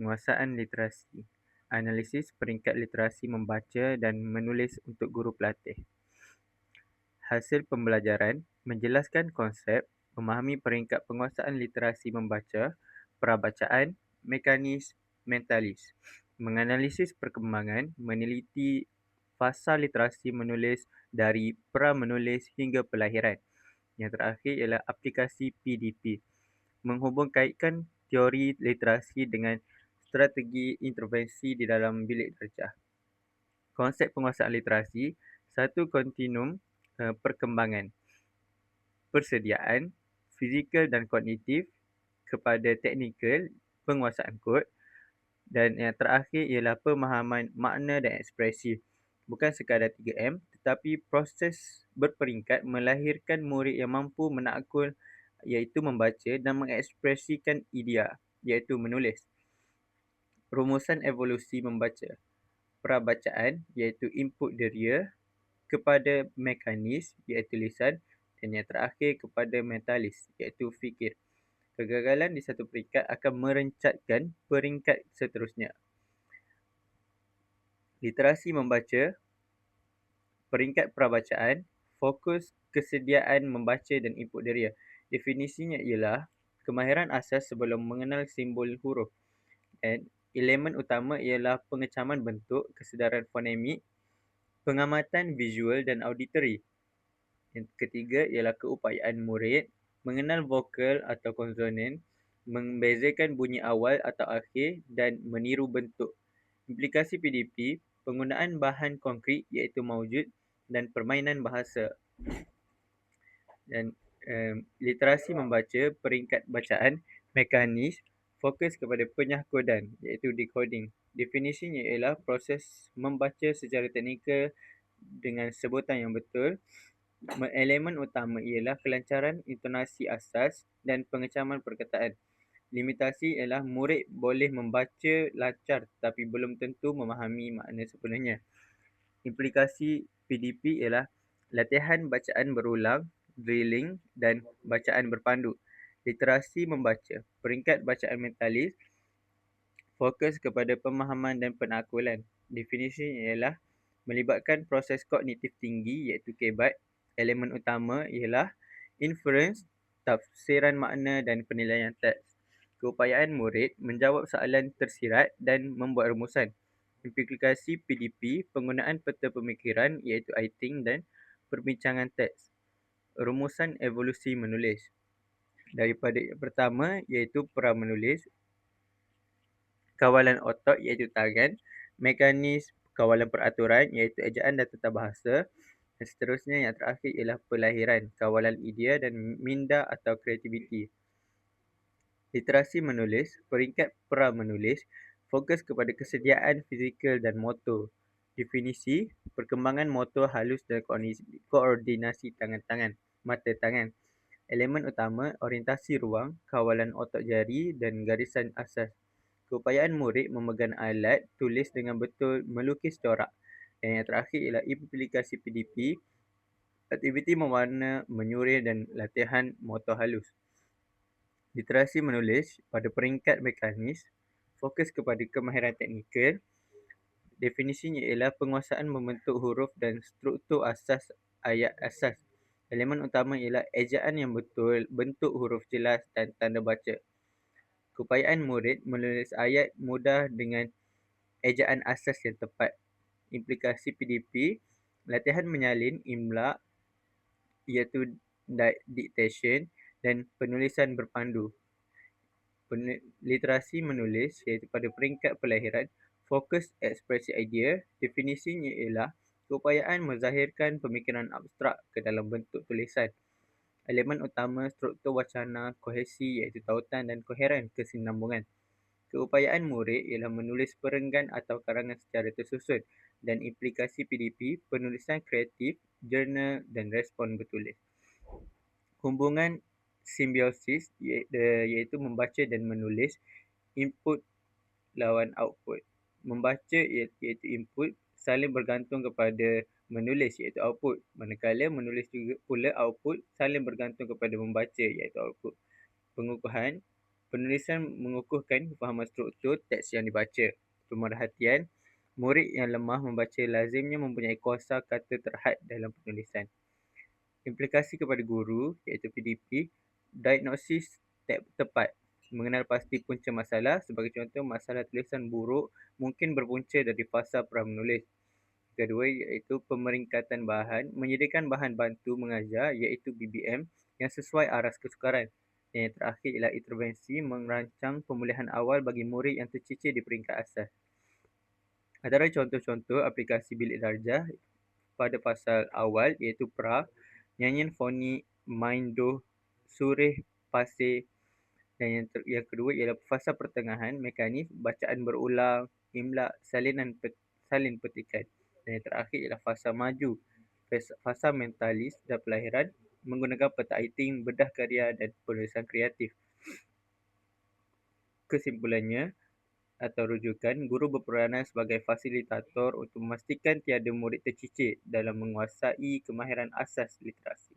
penguasaan literasi, analisis peringkat literasi membaca dan menulis untuk guru pelatih. Hasil pembelajaran menjelaskan konsep, memahami peringkat penguasaan literasi membaca, prabacaan, mekanis, mentalis, menganalisis perkembangan, meneliti fasa literasi menulis dari pra-menulis hingga pelahiran. Yang terakhir ialah aplikasi PDP, menghubungkaitkan teori literasi dengan strategi intervensi di dalam bilik darjah. Konsep penguasaan literasi, satu kontinum uh, perkembangan, persediaan, fizikal dan kognitif kepada teknikal, penguasaan kod dan yang terakhir ialah pemahaman makna dan ekspresi. Bukan sekadar 3M tetapi proses berperingkat melahirkan murid yang mampu menakul iaitu membaca dan mengekspresikan idea iaitu menulis rumusan evolusi membaca. Prabacaan iaitu input deria kepada mekanis iaitu lisan dan yang terakhir kepada mentalis iaitu fikir. Kegagalan di satu peringkat akan merencatkan peringkat seterusnya. Literasi membaca, peringkat prabacaan, fokus kesediaan membaca dan input deria. Definisinya ialah kemahiran asas sebelum mengenal simbol huruf dan Elemen utama ialah pengecaman bentuk, kesedaran fonemik, pengamatan visual dan auditory. Yang ketiga ialah keupayaan murid mengenal vokal atau konsonan, membezakan bunyi awal atau akhir dan meniru bentuk. Implikasi PDP, penggunaan bahan konkret iaitu maujud dan permainan bahasa. Dan um, literasi membaca, peringkat bacaan, mekanis, fokus kepada penyahkudan iaitu decoding. Definisinya ialah proses membaca secara teknikal dengan sebutan yang betul. Elemen utama ialah kelancaran intonasi asas dan pengecaman perkataan. Limitasi ialah murid boleh membaca lancar tetapi belum tentu memahami makna sebenarnya. Implikasi PDP ialah latihan bacaan berulang, drilling dan bacaan berpandu literasi membaca, peringkat bacaan mentalis, fokus kepada pemahaman dan penakulan. Definisi ialah melibatkan proses kognitif tinggi iaitu kebat. Elemen utama ialah inference, tafsiran makna dan penilaian teks. Keupayaan murid menjawab soalan tersirat dan membuat rumusan. Implikasi PDP, penggunaan peta pemikiran iaitu I think dan perbincangan teks. Rumusan evolusi menulis daripada yang pertama iaitu pra menulis. Kawalan otak iaitu tangan mekanis kawalan peraturan iaitu ejaan dan tata bahasa. Dan seterusnya yang terakhir ialah pelahiran kawalan idea dan minda atau kreativiti. Literasi menulis peringkat pra menulis fokus kepada kesediaan fizikal dan motor. Definisi perkembangan motor halus dan koordinasi tangan-tangan mata tangan Elemen utama, orientasi ruang, kawalan otak jari dan garisan asas. Keupayaan murid memegang alat tulis dengan betul melukis corak. Dan yang terakhir ialah implikasi PDP, aktiviti mewarna, menyurih dan latihan motor halus. Literasi menulis pada peringkat mekanis, fokus kepada kemahiran teknikal. Definisinya ialah penguasaan membentuk huruf dan struktur asas ayat asas Elemen utama ialah ejaan yang betul, bentuk huruf jelas dan tanda baca. Keupayaan murid menulis ayat mudah dengan ejaan asas yang tepat. Implikasi PDP, latihan menyalin imla iaitu dictation dan penulisan berpandu. Literasi menulis iaitu pada peringkat pelahiran, fokus ekspresi idea, definisinya ialah keupayaan menzahirkan pemikiran abstrak ke dalam bentuk tulisan. Elemen utama struktur wacana kohesi iaitu tautan dan koheren kesinambungan. Keupayaan murid ialah menulis perenggan atau karangan secara tersusun dan implikasi PDP, penulisan kreatif, jurnal dan respon bertulis. Hubungan simbiosis iaitu membaca dan menulis, input lawan output. Membaca iaitu input, saling bergantung kepada menulis iaitu output. Manakala menulis juga pula output saling bergantung kepada membaca iaitu output. Pengukuhan Penulisan mengukuhkan kefahaman struktur teks yang dibaca. Pemerhatian, murid yang lemah membaca lazimnya mempunyai kuasa kata terhad dalam penulisan. Implikasi kepada guru iaitu PDP, diagnosis tepat, mengenal pasti punca masalah. Sebagai contoh, masalah tulisan buruk mungkin berpunca dari fasa pramenulis. Kedua iaitu pemeringkatan bahan, menyediakan bahan bantu mengajar iaitu BBM yang sesuai aras kesukaran. Yang terakhir ialah intervensi merancang pemulihan awal bagi murid yang tercicir di peringkat asas. Antara contoh-contoh aplikasi bilik darjah pada pasal awal iaitu pra, nyanyian fonik, main doh, surih, pasir dan yang, ter- yang kedua ialah fasa pertengahan, mekanis, bacaan berulang, imla, salinan pet- salin petikan. Dan yang terakhir ialah fasa maju, fasa mentalis dan pelahiran, menggunakan peta iting, bedah karya dan penulisan kreatif. Kesimpulannya atau rujukan, guru berperanan sebagai fasilitator untuk memastikan tiada murid tercicir dalam menguasai kemahiran asas literasi.